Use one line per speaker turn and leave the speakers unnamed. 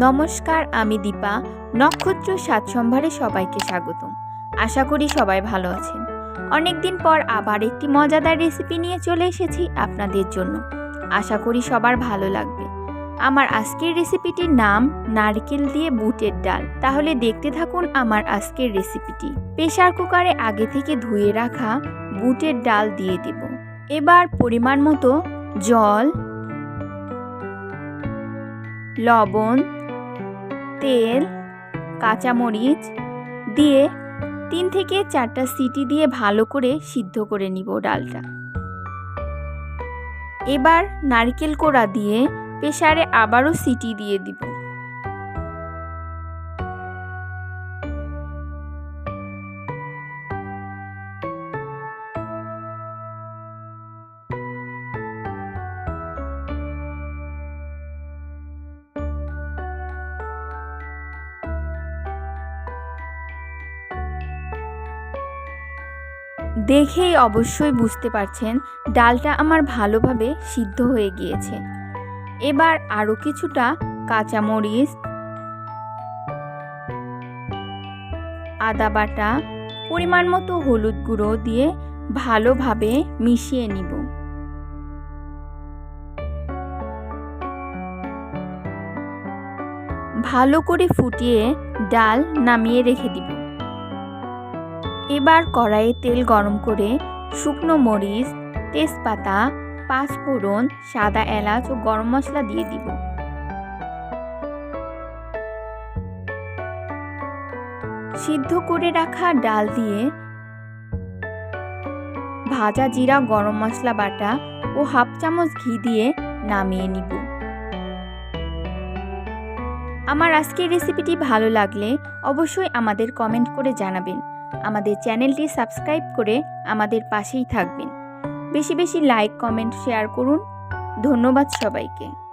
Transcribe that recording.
নমস্কার, আমি দীপা। নক্ষত্র সাত সম্ভারে সবাইকে স্বাগতম। আশা করি সবাই ভালো আছেন। অনেকদিন পর আবার একটি মজাদার রেসিপি নিয়ে চলে এসেছি আপনাদের জন্য। আশা করি সবার ভালো লাগবে। আমার আজকের রেসিপিটির নাম নারকেল দিয়ে বুটের ডাল। তাহলে দেখতে থাকুন আমার আজকের রেসিপিটি প্রেশার কুকারে আগে থেকে ধুয়ে রাখা বুটের ডাল দিয়ে দেব। এবার পরিমাণ মতো জল, লবণ তেল, কাঁচামরিচ দিয়ে তিন থেকে চারটা সিটি দিয়ে ভালো করে সিদ্ধ করে নিব ডালটা। এবার নারকেল কোড়া দিয়ে প্রেসারে আবারও সিটি দিয়ে দিব। দেখেই অবশ্যই বুঝতে পারছেন ডালটা আমার ভালোভাবে সিদ্ধ হয়ে গিয়েছে। এবার আরও কিছুটা কাঁচামরিচ, আদা বাটা, পরিমাণ মতো হলুদ গুঁড়ো দিয়ে ভালোভাবে মিশিয়ে নিব। ভালো করে ফুটিয়ে ডাল নামিয়ে রেখে দিব। এবার কড়াইয়ে তেল গরম করে শুকনো মরিচ, তেজপাতা, পাঁচফোড়ন, সাদা এলাচ ও গরম মশলা দিয়ে দিব। সিদ্ধ করে রাখা ডাল দিয়ে ভাজা জিরা, গরম মশলা বাটা ও হাফ চামচ ঘি দিয়ে নামিয়ে নিব। আমার আজকের রেসিপিটি ভালো লাগলে অবশ্যই আমাদের কমেন্ট করে জানাবেন। আমাদের চ্যানেলটি সাবস্ক্রাইব করে আমাদের পাশেই থাকবেন। বেশি বেশি লাইক, কমেন্ট, শেয়ার করুন। ধন্যবাদ সবাইকে।